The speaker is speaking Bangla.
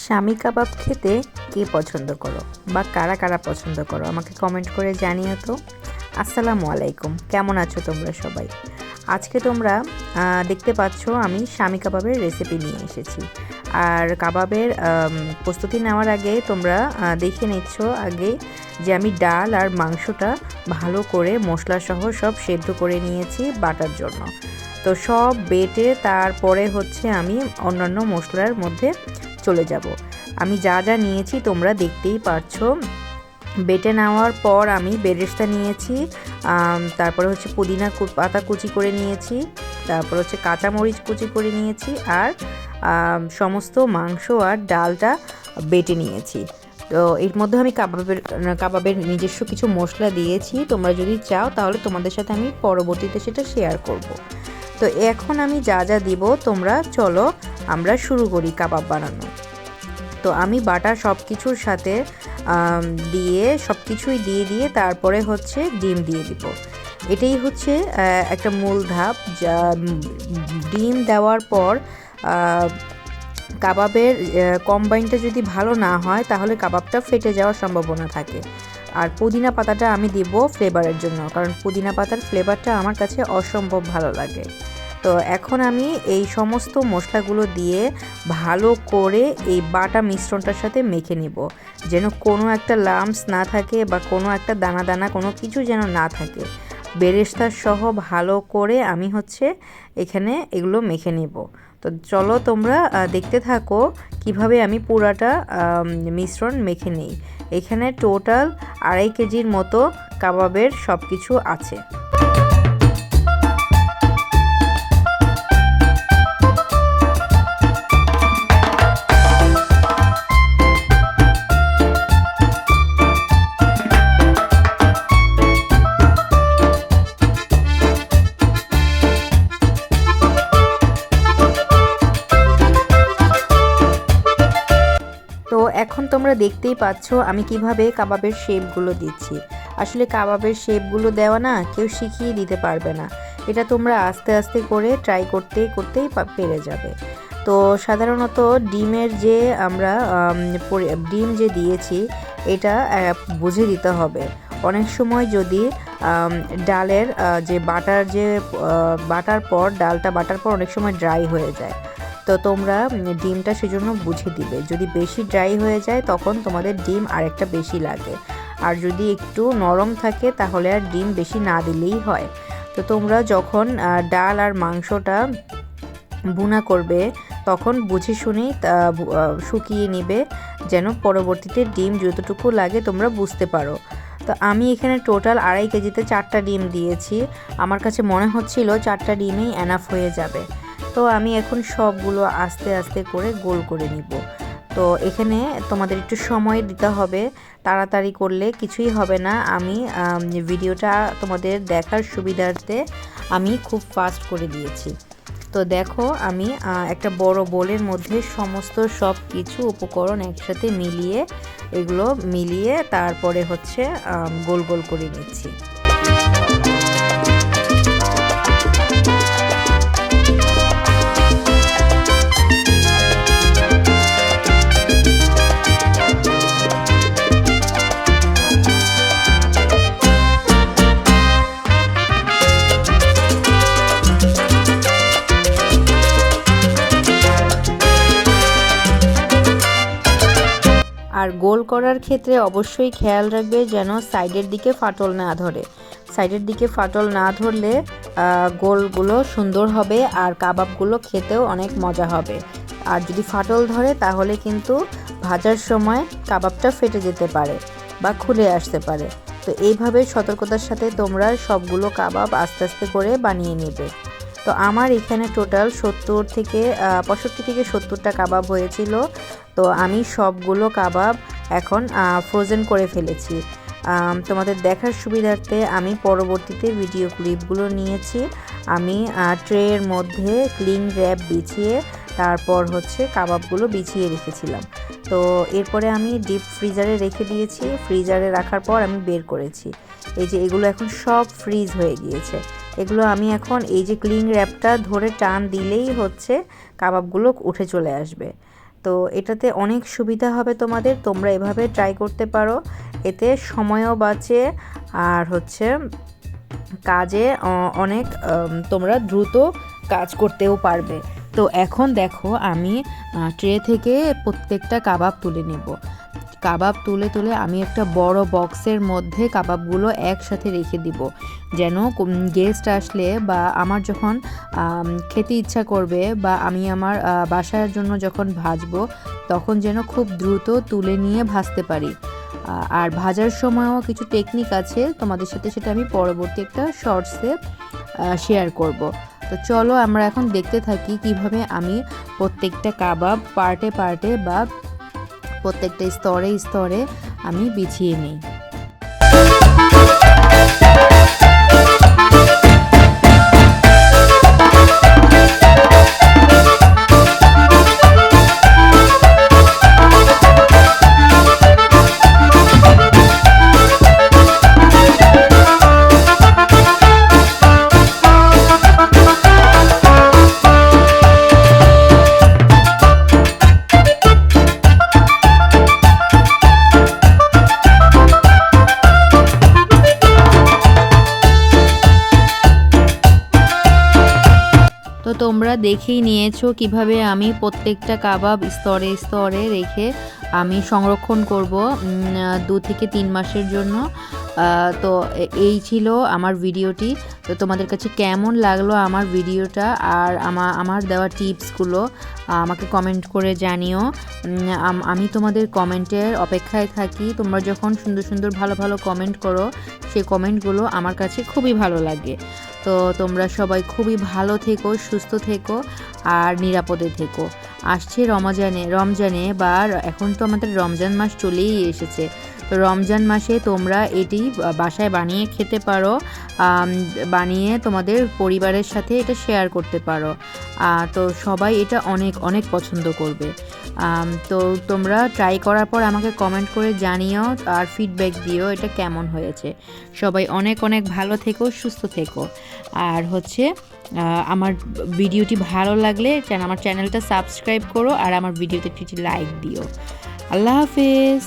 স্বামী কাবাব খেতে কে পছন্দ করো? বা কারা কারা পছন্দ করো? আমাকে কমেন্ট করে জানিও তো। আসসালামু আলাইকুম। কেমন আছো তোমরা সবাই? আজকে তোমরা দেখতে পাচ্ছ আমি স্বামী কাবাবের রেসিপি নিয়ে এসেছি। আর কাবাবের প্রস্তুতি নেওয়ার আগে তোমরা দেখে নিচ্ছ আগে যে আমি ডাল আর মাংসটা ভালো করে মশলাসহ সব সেদ্ধ করে নিয়েছি বাটার জন্য। তো সব বেটে তারপরে হচ্ছে আমি অন্যান্য মশলার মধ্যে চলে যাব। আমি যা যা নিয়েছি তোমরা দেখতেই পারছ। বেটে নেওয়ার পর আমি বেরেস্তা নিয়েছি তারপরে হচ্ছে পুদিনা পাতা কুচি করে নিয়েছি, তারপর হচ্ছে কাঁচামরিচ কুচি করে নিয়েছি আর সমস্ত মাংস আর ডালটা বেটে নিয়েছি। তো এর মধ্যে আমি কাবাবের কাবাবের নিজস্ব কিছু মশলা দিয়েছি। তোমরা যদি চাও তাহলে তোমাদের সাথে আমি পরবর্তীতে সেটা শেয়ার করব। তো এখন আমি যা যা দিব তোমরা চলো আমরা শুরু করি কাবাব বানানো। তো আমি বাটা সব কিছুর সাথে দিয়ে সব কিছুই দিয়ে দিয়ে তারপরে হচ্ছে ডিম দিয়ে দিব। এটাই হচ্ছে একটা মূল ধাপ যা, ডিম দেওয়ার পর কাবাবের কম্বাইনটা যদি ভালো না হয় তাহলে কাবাবটা ফেটে যাওয়ার সম্ভাবনা থাকে। আর পুদিনা পাতাটা আমি দিব ফ্লেভারের জন্য, কারণ পুদিনা পাতার ফ্লেভারটা আমার কাছে অসম্ভব ভালো লাগে। তো এখন আমি এই সমস্ত মশলাগুলো দিয়ে ভালো করে এই বাটা মিশ্রণটার সাথে মেখে নিব। যেন কোনো একটা লাম্পস না থাকে বা কোনো একটা দানা দানা কোনো কিছু যেন না থাকে। বেরেস্তা সহ ভালো করে আমি হচ্ছে এখানে এগুলো মেখে নেব। তো চলো তোমরা দেখতে থাকো কীভাবে আমি পুরাটা মিশ্রণ মেখে নিই। এখানে টোটাল আড়াই কেজির মতো কাবাবের সব কিছু আছে। এখন তোমরা দেখতেই পাচ্ছ আমি কীভাবে কাবাবের শেপগুলো দিচ্ছি। আসলে কাবাবের শেপগুলো দেওয়া না কেউ শিখিয়ে দিতে পারবে না। এটা তোমরা আস্তে আস্তে করে ট্রাই করতে, করতেই পেরে যাবে। তো সাধারণত ডিমের যে আমরা ডিম যে দিয়েছি, এটা বুঝে দিতে হবে। অনেক সময় যদি ডালের যে বাটার যে বাটার পর, ডালটা বাটার পর অনেক সময় ড্রাই হয়ে যায়। তো তোমরা ডিমটা সেজন্য বুঝে দিবে। যদি বেশি ড্রাই হয়ে যায়, তখন তোমাদের ডিম আরেকটা বেশি লাগে। আর যদি একটু নরম থাকে, তাহলে আর ডিম বেশি না দিলেই হয়। তো তোমরা যখন ডাল আর মাংসটা বুনা করবে, তখন বুঝে শুনেই শুকিয়ে নেবে, যেন পরবর্তীতে ডিম যতটুকু লাগে তোমরা বুঝতে পারো। তো আমি এখানে টোটাল আড়াই কেজিতে চারটা ডিম দিয়েছি। আমার কাছে মনে হচ্ছিল চারটা ডিমেই এনাফ হয়ে যাবে। তো আমি এখন সবগুলো আস্তে আস্তে করে গোল করে নিব। তো এখানে তোমাদের একটু সময় দিতে হবে, তাড়াতাড়ি করলে কিছুই হবে না। আমি ভিডিওটা তোমাদের দেখার সুবিধার্থে আমি খুব ফাস্ট করে দিয়েছি। তো দেখো আমি একটা বড় বোলের মধ্যে সমস্ত সব কিছু উপকরণ একসাথে মিলিয়ে, এগুলো মিলিয়ে তারপরে হচ্ছে গোল গোল করে নিচ্ছি। আর গোল করার ক্ষেত্রে অবশ্যই খেয়াল রাখবে যেন সাইডের দিকে ফাটল না ধরে। সাইডের দিকে ফাটল না ধরলে গোলগুলো সুন্দর হবে আর কাবাবগুলো খেতেও অনেক মজা হবে। আর যদি ফাটল ধরে, তাহলে কিন্তু ভাজার সময় কাবাবটা ফেটে যেতে পারে বা খুলে আসতে পারে। তো এইভাবে সতর্কতার সাথে তোমরা সবগুলো কাবাব আস্তে আস্তে করে বানিয়ে নেবে। তো আমার এখানে টোটাল সত্তর থেকে পঁয়ষট্টি থেকে সত্তরটা কাবাব হয়েছিল। তো আমি সবগুলো কাবাব এখন ফ্রোজেন করে ফেলেছি। তোমাদের দেখার সুবিধার্থে আমি পরবর্তীতে ভিডিও ক্লিপগুলো নিয়েছি। আমি ট্রের মধ্যে ক্লিন র্যাপ বিছিয়ে, তারপর হচ্ছে কাবাবগুলো বিছিয়ে রেখেছিলাম। তো এরপরে আমি ডিপ ফ্রিজারে রেখে দিয়েছি। ফ্রিজারে রাখার পর আমি বের করেছি। এই যে এগুলো এখন সব ফ্রিজ হয়ে গিয়েছে। এগুলো আমি এখন এই যে ক্লিং র্যাপটা ধরে টান দিলেই হচ্ছে কাবাবগুলো উঠে চলে আসবে। তো এটাতে অনেক সুবিধা হবে তোমাদের, তোমরা এভাবে ট্রাই করতে পারো। এতে সময়ও বাঁচে আর হচ্ছে কাজে অনেক তোমরা দ্রুত কাজ করতেও পারবে। তো এখন দেখো আমি ট্রে থেকে প্রত্যেকটা কাবাব তুলে নেব। কাবাব তুলে তুলে আমি একটা বড় বক্সের মধ্যে কাবাবগুলো একসাথে রেখে দিব। যেন গেস্ট আসলে বা আমার যখন খেতে ইচ্ছা করবে বা আমি আমার বাসার জন্য যখন ভাজবো, তখন যেন খুব দ্রুত তুলে নিয়ে ভাজতে পারি। আর ভাজার সময়ও কিছু টেকনিক আছে, তোমাদের সাথে সেটা আমি পরবর্তী একটা শর্টসে শেয়ার করব। তো চলো আমরা এখন দেখতে থাকি কীভাবে আমি প্রত্যেকটা কাবাব পার্টে পার্টে বা প্রত্যেকটা স্তরে স্তরে আমি বিছিয়ে নিই। তোমরা দেখেই নিয়েছো কীভাবে আমি প্রত্যেকটা কাবাব স্তরে স্তরে রেখে আমি সংরক্ষণ করব দু থেকে তিন মাসের জন্য। তো এই ছিল আমার ভিডিওটি। তো তোমাদের কাছে কেমন লাগল আমার ভিডিওটা আর আমার আমার দেওয়া টিপসগুলো, আমাকে কমেন্ট করে জানিও। আম- আমি তোমাদের কমেন্টের অপেক্ষায় থাকি। তোমরা যখন সুন্দর সুন্দর ভালো ভালো কমেন্ট করো সেই কমেন্টগুলো আমার কাছে খুবই ভালো লাগে। তো তোমরা সবাই খুবই ভালো থেকো, সুস্থ থেকো আর নিরাপদে থেকো। আসছে রমজানে রমজানে বা এখন তো আমাদের রমজান মাস চলেই এসেছে। রমজান মাসে তোমরা এটি বাসায় বানিয়ে খেতে পারো বানিয়ে তোমাদের পরিবারের সাথে এটা শেয়ার করতে পারো। তো সবাই এটা অনেক অনেক পছন্দ করবে। তো তোমরা ট্রাই করার পর আমাকে কমেন্ট করে জানিও আর ফিডব্যাক দিও এটা কেমন হয়েছে। সবাই অনেক অনেক ভালো থেকো, সুস্থ থেকো। আর হচ্ছে আমার ভিডিওটি ভালো লাগলে আমার চ্যানেলটা সাবস্ক্রাইব করো আর আমার ভিডিওতে একটি লাইক দিও। আল্লাহ হাফেজ।